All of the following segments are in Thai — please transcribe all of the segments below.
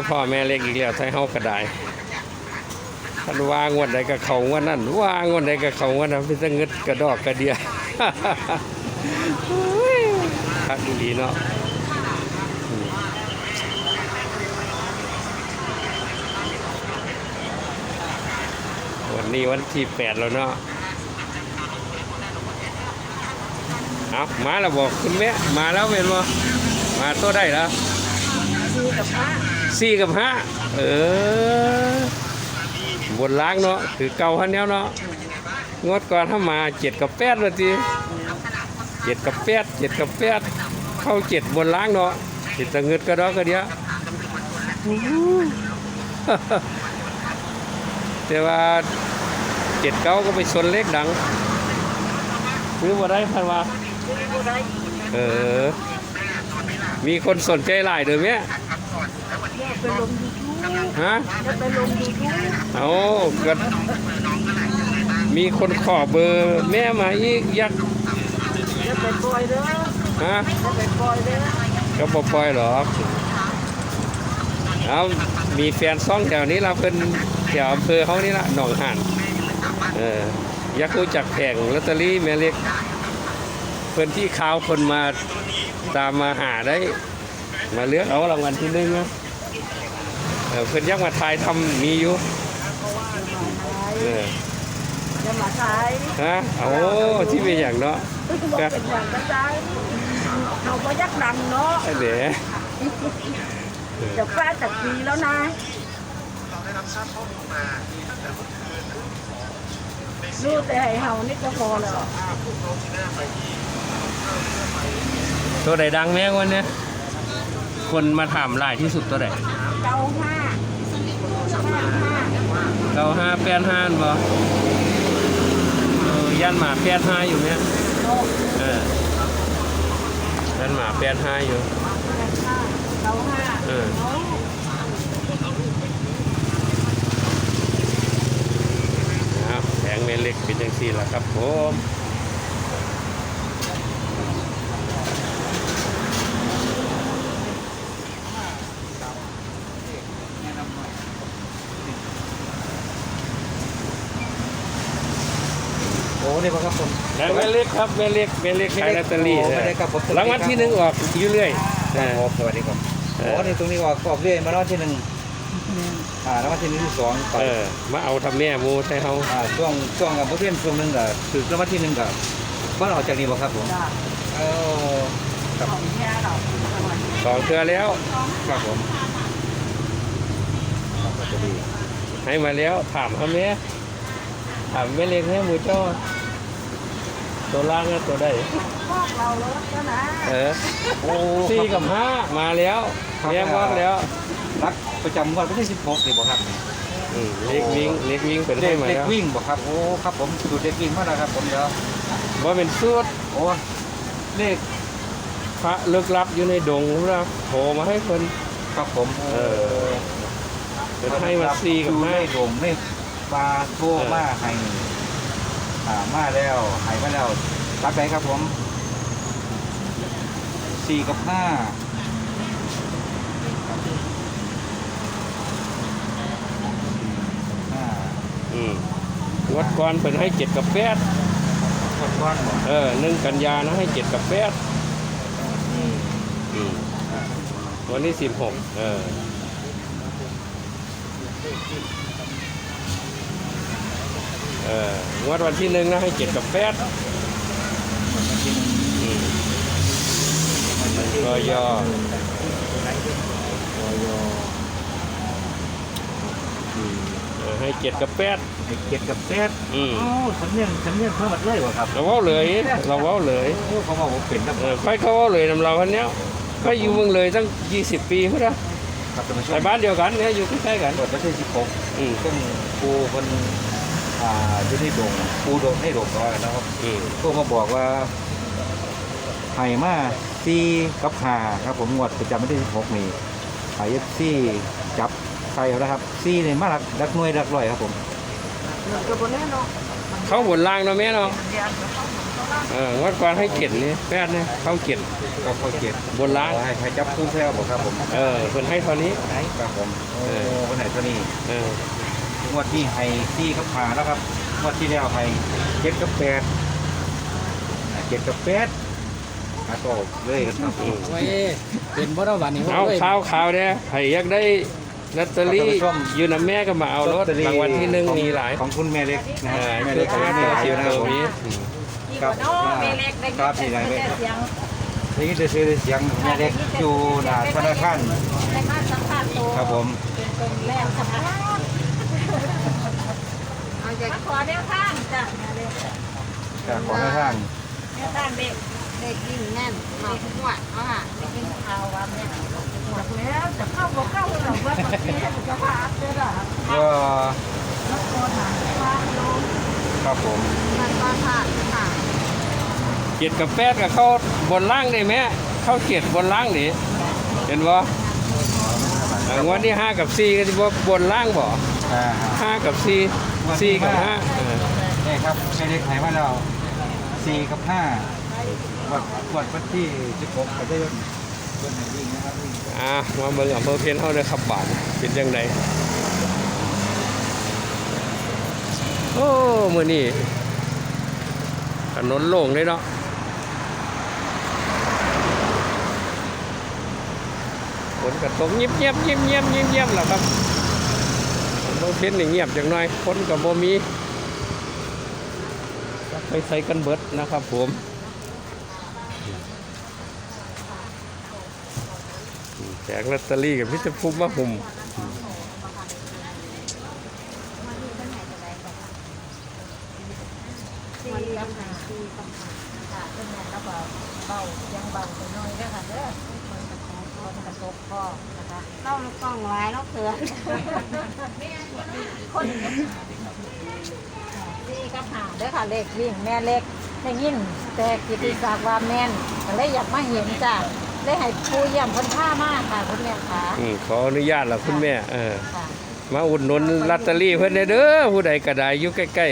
าพ่อแม่เล็กอีกแล้วไทยเฮากระไดท่านวางวันใดกับเขางวันนั้นวางวันใดกับเขางวันนั้นเป็นตะเงิดกระดอกกระเดียคักดีๆเนาะวันนี้วันที่แปดแล้วเนาะเอามาแล้วบอกคุณแม่มาแล้วเป็นบ่มาตัวได้แล้วซื้อกับพระ สี่กับห้าเออบนล้างเนาะคือเก่าฮันแนวเนาะงวดก่อนถ้ามาเจ็ดกับแปดเลยทีเจ็ดกับแปดเจ็ดกับแปดเข้าเจ็ดบนล้างเนาะติดตะเงิดก็ดอกก็เดียวอู้หูแต่ว่าเจ็ดเก้าก็ไปชนเลขดังซื้อมาได้พันว่าเออ มีคนสนใจหลายเด้อม่แม่ ไปลงยูทูบฮะจะไปลงยูทูบเอาก็มีคนขอเบอร์แม่มาอีกอยักจะไปปล่อยเด้อฮะจะไปปล่อยเด้อก็บ่ปล่อยหรอกเอามีแฟนซ่องแถวนี้เราเพิ่นแถวอำเภอเขานี่ละหนองห่านเอออยักรู้จักแผงลอตเตอรี่แม่เล็กเพิ่นที่ข่าวคนมาตามมาหาได้ มาเลือกเอารางวัลที่หนึ่งนะ เออเพิ่นอยักมาทายทำมีอยู่เออจะมาขายฮะโอ้ที่เป็นอย่างเนาะบอกเป็นอย่างกระจายเขาบ่ยักดังเนาะไอ้เด๋จะฟ้าจากปีแล้วนะรู้แต่ให้เฮานี่ก็พอแล้วตัวใดดังแม่งวันเนี้ย คนมาถามหลายที่สุดตัวใดเก้าห้าห้าห้าเก้าห้าแปดห้าบ่เออย่านหมาแปดห้าอยู่เนี่ยโลกเออย่านหมาแปดห้าอยู่เก้าห้าเออครับแผงเมเล็กเป็นจังซี่ล่ะครับผม โอ้นี่ครับผมแผงเมเล็กครับเมเล็กเมเล็กขายลอตเตอรี่โไม่ได้ครับผมรางวัลที่หนึ่งออกอยู่เรื่อยคเอรับอผมสวัสดีครับเอโอ้อนี่ตรงนี้ออกออกเรื่อยมารางวัลที่หนึ่งอ่ารางวัลที่หนึ่งที่สองต่อเออมาเอาทำแม่หมูใช่เฮาอ่าช่วงช่วงกับเพื่อนช่วงหนึ่งก็คือรางวัลที่หนึ่งก็บ้านออกจากนี้บ่ครับผมจ้าเออครับของแค่เราสองเทือแล้วครับผมครับก็จะดีให้มาแล้วถามเขาแม่ถามแม่เล็กให้หมูเจ้า ตัวล่างนะตัวใดพวกเราแล้วก็นะเออโอ้สี่กับห้ามาแล้วแม่บอกแล้วรักประจำวันที่สิบหกนี่บ่ครับอืมเล็กวิ่งเล็กวิ่งเป็นเด็ให้กมาเด็กแล้ววิ่งบ่ครับโอ้ครับผมสูตรเด็กวิ่งมาแล้วครับผมเดี๋ยวว่าเป็นสูตรโอ้เลขพระลึกลับอยู่ในดงนะโผล่มาให้คนครับผมเออเป็นให้มาสี่กับดูห้าให้ผมไม่ปลาโทรมาให้ อ่ามาแล้วให้มาแล้วรับไปครับผมสี่กับห้าห้าอืมงวดก่อนเป็นให้เจ็ดกับแปดกดก้อนหมดเออหนึ่งกันยานะให้เจ็ดกับแปดนี่อืมวันนี้สิบหกเออเอองวดวันที่หนึ่งนะให้เจ็ดกับแปดอืมกยอเออให้เจ็ดกับแปด ไอ้เก็ดกับแปดอืม โอ้สำเนียงสำเนียงเพิ่มมาเลยวะครับเราเว้าเลย เราเว้าเลยโอ้เขาบอกผมเป็นครับเออค่อยเขาเว้าเลยนำเราคนเนี้ยก็อยู่เมืองเลยตั้งยี่สิบปีเพื่อนครับท่านผู้ชในมบ้านเดียวกันเนี่ยอยู่ใกล้ๆกัน เปิดประเทศสิบหกอืม ซึ่งปูคน อ่าอยู่ในดงปูดงให้ดงร้อยนะครับอืมก็มาบอกว่าไห่มาซีกับหาครับผมงวดประจำวันที่16นี้ไห่ซีจับใครเอานะครับซีเนี่ยมารักรักหน่วยรักร้อยครับผมเงินก็บนแน่เนาะเขาบนล่างเนาะแม่เนาะเรียนเเอองวดก่อนให้เกียรตินี่แปดเนี่ยเข้าเกียรติก็ข้อเจ็ดบนล้าง ให้ใครจับคู่แท้บอกครับผมเออเพิ่นให้เท่านี้ครับผมโอ้วันไหนตัวนี้เออ งวดที่ให้ซี่กับขาแล้วครับงวดที่แล้วให้เจ็ดกับแปดอ่าเจ็ดกับแปดมาโตเลยครับอืมไว้เป็นบ่ได้วันนี้เอาข่าวข่าวเนี่ยให้อยากได้ลอตเตอรี่อยู่นำแม่ก็มาเอารถรางวัลที่หนึ่งมีหลายของคุณแม่เล็กนะเอฮะอแม่คืเล็อกค่าแม่ตัวเล็กเสียนะตัวผมนี้ดีกว่าน้อแม่เล็กได้ยินครับนี่ไงแม่แต่เสียงได้ยินแต่เสียงเสียงแม่เล็กอยู่หน้าธนาคารในบ้านสัมภาษณ์ตัวครับผม เป็นคนแรกนะคะเอาขอแนวทางจ้ะแม่เล็กจากของธนาคารแนวทางเด็กเด็กยิ่งแน่นมาทุกวันเอาค่ะเด็กยิ่งข่าวว่าแม่หมดแล้วจะเข้าบ่เข้าหรอกว่าบางทีมันจะพาเด้อล่ะก็แล้วก็หาว่าโยมครับผมมันก็ผ่านค่ะเกียรติกับแปดกับเข้าบนล่างได้ไหมเข้าเกียรติบนล่างนี่เห็นบ่งวดที่ห้ากับสี่ก็จะบ่บนล่างบ่ อ่าห้ากับสี่สี่กับห้าเออนี่ครับแม่เล็กไหนว่าเราสี่กับห้าวัดวัดวันที่สิบหกก็ได้เพิ่นให้วิ่งนะครับวิ่งอ่ามาเบิ่งอำเภอเพียนเฮาเด้อครับบาทเป็นจังไดโอ้มื้อนี้ถนนโล่งเลยเนาะฝนกระตกเงียบเงียบเงียบเงียบเงียบเงียบแหละครับ อำเภอเพียนเงียบจังหน่อยคนกับ่มีไปใส่กันเบิดนะครับผมแจกลอตเตอรี่กับพิจภูมิมาหุ่ม สี่กับหาสี่กับหาค่ะเป็นไงแล้วก็เบายังเบาไปหน่อยเด้อค่ะเด้อมันกระทบมันกระทบคอนะคะเล่าลูกกล้องไว้แล้ว เตือนคนสี่กับหาเด้อค่ะเลขวิ่งแม่เล็กได้ยินแต่กิติศักดิ์ว่าแม่นก็เลยอยากมาเห็นจ้ะได้ให้ผู้เยี่ยมคนท่ามากค่ะคุณแม่ค่ะอืมขออนุญาตล่ะคุณแม่เออค่ะมาอุดหนุนลอตเตอรี่เพื่อนเด้อผู้ใดก็ได้อยู่ใกล้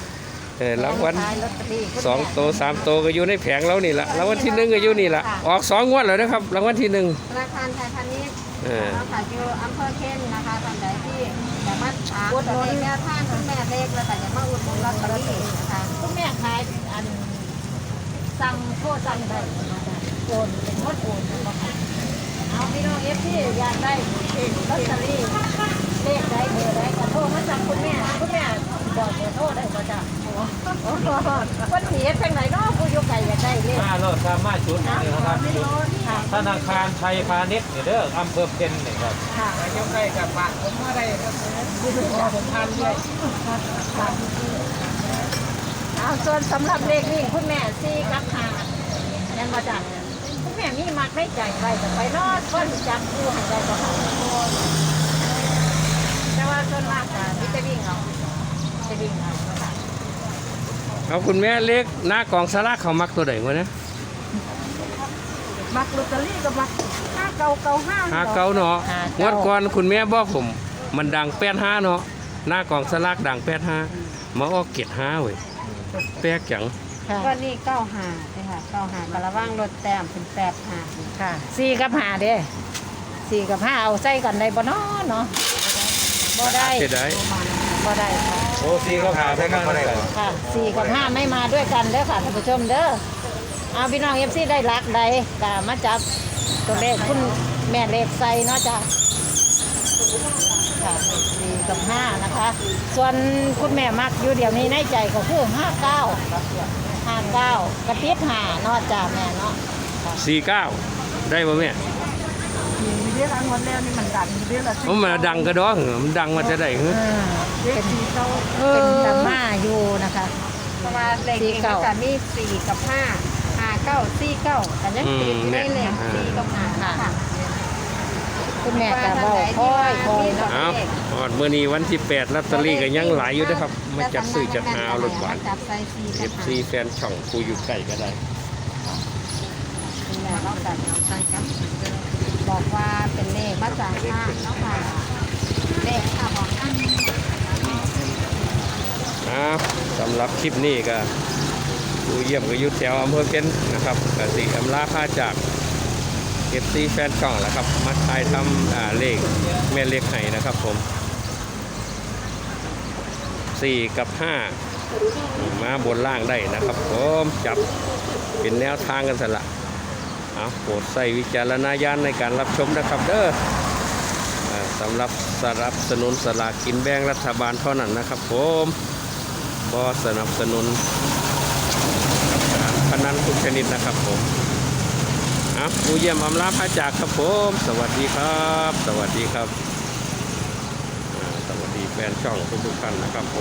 ๆเออรางวัลขายลอตเตอรี่คุณสองโตสามโตก็อยู่ในแผงเรานี่ละรางวัลที่หนึ่งก็อยู่นี่ละออกสองงวดแล้วนะครับรางวัลที่หนึ่งธนาคารไทยพาณิชย์ เออ เราขาอยู่อำเภอเคนนะคะท่านใดที่อยากมาถามอุดหนุนแนวทางคุณแม่เล็กแล้วก็อยากมาอุดหนุนลอตเตอรี่นะคะคุณแม่ขายอันสั่งโทษสั่งได้โอนเป็นงดโอนนะคะเอาพี่น้องเอฟที่อยากได้ลอตเตอรี่เลขได้เบอร์ได้ก็โทรมาสั่งคุณแม่คุณแม่ บอกเบอร์โทรได้ก็จะโอ้โหคนเสียจังไหนเนาะผู้อยู่ไกลอยากได้เลขมาโลดสามารถจุดนะนี่นะครับไม่รู้ค่ะธนาคารไทยพาณิชย์เนี่ยเด้ออำเภอเพ็ญเนี่ยครับค่ะยกได้กับบ้านผมก็ได้ครับผมทานด้วยเอาส่วนสำหรับเลขนี่คุณแม่ซีกับหายังมาจัดคุณแม่มีมักไม่ใจไปแต่ไปนอนก็จับคู่ให้ได้ก็หาแต่ว่าส่วนมากอะมิจะวิ่งเอา ดิ่งเอาค่ะเอาคุณแม่เล็กหน้ากองสลากเขามักตัวไหนวะเนี่ยมักลอตเตอรี่ก็มักห้าเก้าเก้าห้าห้าเก้าเนาะงวดก่อนคุณแม่บอกผม มันดังแปดห้าเนาะหน้ากองสลากดังแปดห้ามาออกเกียรห้าเว้ยแปลกจังวันนี้เก้าหาใช่ค่ะเก้าหากระว่างรถแต้มเป็นแปดหาค่ะสี่กับหาเด้สี่กับห้าเอาใส่กันได้บ่เนาะเนาะบ่ได้ เสียดาย บ่ได้ค่ะโอ้ซีก็ผ่าใช่กันมาได้ก่อนค่ะสี่กับห้าไม่มาด้วยกันเด้อค่ะท่านผู้ชมเด้อเอาพี่น้องเอฟซีได้รักใดกามาจับตัวเลขคุณแม่เลขใส่เนาะจ้ะค่ะสี่กับห้านะคะ ส่วนคุณแม่มักอยู่เดี๋ยวนี้ในใจก็คือห้าเก้าห้าเก้ากระติบห้าเนาะจ้ะแม่เนาะ สี่เก้าได้ป่ะแม่ เรื่องอันวันแล้วนี่มันดังเรื่องละเอามาดังกระดอเหรอมันดังมาจะได้เหรอเป็นเป็นตำมาอยู่นะคะ เพราะว่าเลขเองก็จะมีสี่กับห้าห้าเก้าสี่เก้าแต่ยังติดอยู่ในเลขสี่กับห้าค่ะ คุณแม่ก็เบาค่อยคอยเนาะเอาออดมื่อนี้วันที่8ลอตเตอรี่ก็ยังหลายอยู่นะครับมาจัดซื้อจัดหาเอารถหวาน จับใส่สี่กับ FC แฟนช่องผู้อยู่ใกล้ก็ได้ คุณแม่เราจัดน้ำใส่กับบอกว่าาจากห้างเนาะค่ะเลขค่ะบอกอันอ่าสำหรับคลิปนี้ก็ผู้เยี่ยมก็ยุดแถวอำเภอเพ็ญนะครับกสิอำลาพาจากเก็บซีแฟนกล่องแหละครับ มาทายทำอ่าเลขแม่เลขไห้นะครับผมสี่กับห้ามาบนล่างได้นะครับผมจับเป็นแนวทางกันสละ เอาโปรดใส่วิจารณญาณในการรับชมนะครับเด้อสำหรับสนับสนุนสลากกินแบ่งรัฐบาลเท่านั้นนะครับผมก็สนับสนุนพนันทุกชนิดนะครับผมอะผู้เยี่ยมอำลาพระจากครับผม สวัสดีครับ สวัสดีครับ สวัสดีแฟนช่องทุกๆท่านนะครับผ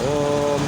ม